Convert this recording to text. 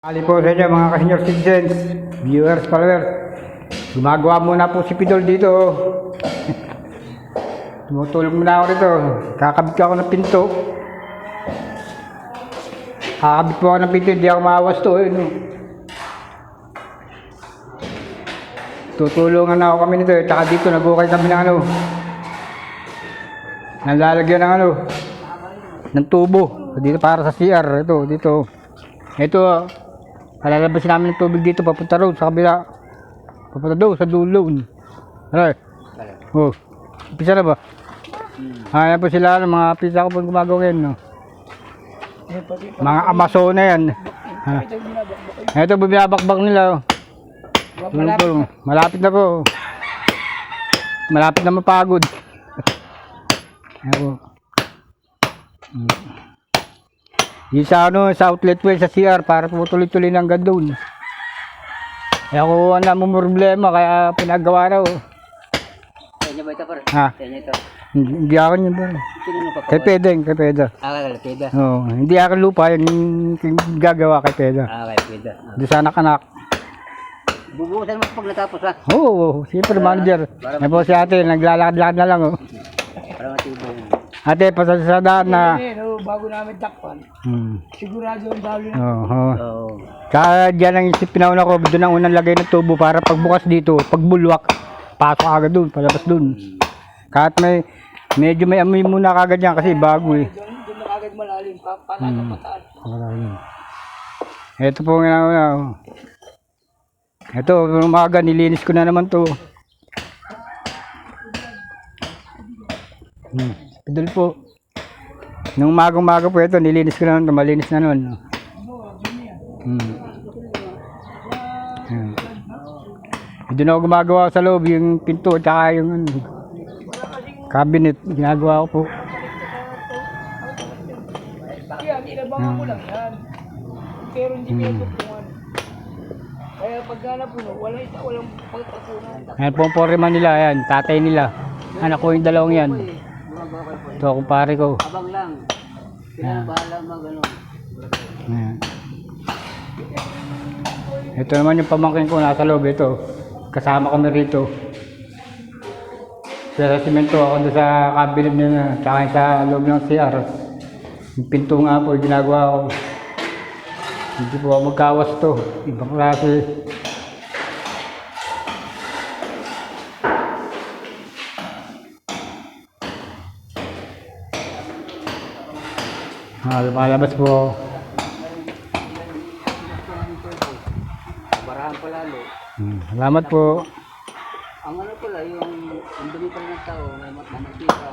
Ali po sa inyo mga ka-senior citizens, viewers, followers. Gumagawa muna po si Pidol dito. Tumutulong muna ako dito. Kakabit ko ako ng pinto. Kakabit po ako ng pinto, hindi ako maawas to. Eh? Tutulungan na ako kami nito. Eh. Tsaka dito nagukay kami ng ano. Nalalagyan ng ano. Ng tubo. Dito para sa CR. Ito, dito. Ito, Kalalabasin namin ng tubig dito, papunta road sa kabila. Papunta doon, sa dulo. Aray. Oh, pisa na ba? Ayan po sila, ano, mga pisa ko po gumagawa ngayon, no? Mga Amazona yan. Ha. Ito, bubiyabakbak nila. Oh. Po, malapit na po. Malapit na mapagod. Ayan po. Mm. Yung sa ano, sa outlet well sa CR para tuloy-tuloy ng hanggang doon. Kaya ako ang mo problema kaya pinagawa raw. Sa inyo ba ito, par? Ha? Sa inyo ito. Hindi ako yun. bro. Sino mo pa Kay kay Pedro. Ah, kay Peda. Oo, hindi ako lupa yun yung gagawa kay Pedro. Ah, kay Peda. Ah. Doon sa anak-anak. Bubuhusan mo pag natapos ha. Oo, oh, siyempre manager. Yan po si ate, naglalakad-lakad na lang. Oh. Para matibay. Ate, pasasada na. no, bago namin takpan, Hmm. sigurado ang dalo na. Oo. Oh, Oo. Kaya dyan ang isip pinauna ko, doon ang unang lagay ng tubo para pagbukas dito, pagbulwak, pasok agad doon, palabas doon. Kahit may, medyo may amoy muna kagad yan kasi bago eh. Doon, doon na kagad malalim, pa, panas Hmm. sa pataas. Ito po nga una. Ito, umaga, nilinis ko na naman to. Hmm. Idol po. Nung umaga-umaga po ito, nilinis ko na naman to, malinis na nun. Hmm. Hmm. Doon ako gumagawa sa loob, yung pinto, tsaka yung ano, cabinet, ginagawa ko po. Inabangan ko lang yan. Pero hindi Hmm. ko tutungan. Kaya pagka napuno, wala ita, walang pagtatunan. Ayan po ang foreman nila, ayan, tatay nila. Anak ko yung dalawang yan. Kayo po. Ito akong pare ko. Abang lang. Sila na bahala mag ano. Ito naman yung pamangkin ko nasa loob ito. Kasama kami rito. Sa simento ako doon sa cabinet nila, tsaka sa loob ng CR. Yung pinto nga po, ginagawa ko. Hindi po ako magkawas to. Ibang klase. Ah, lumalabas po. Barahan pa lalo. Hmm, Salamat po. Ang ano pala, yung ang dumi pala ng tao, may mat- mamantika.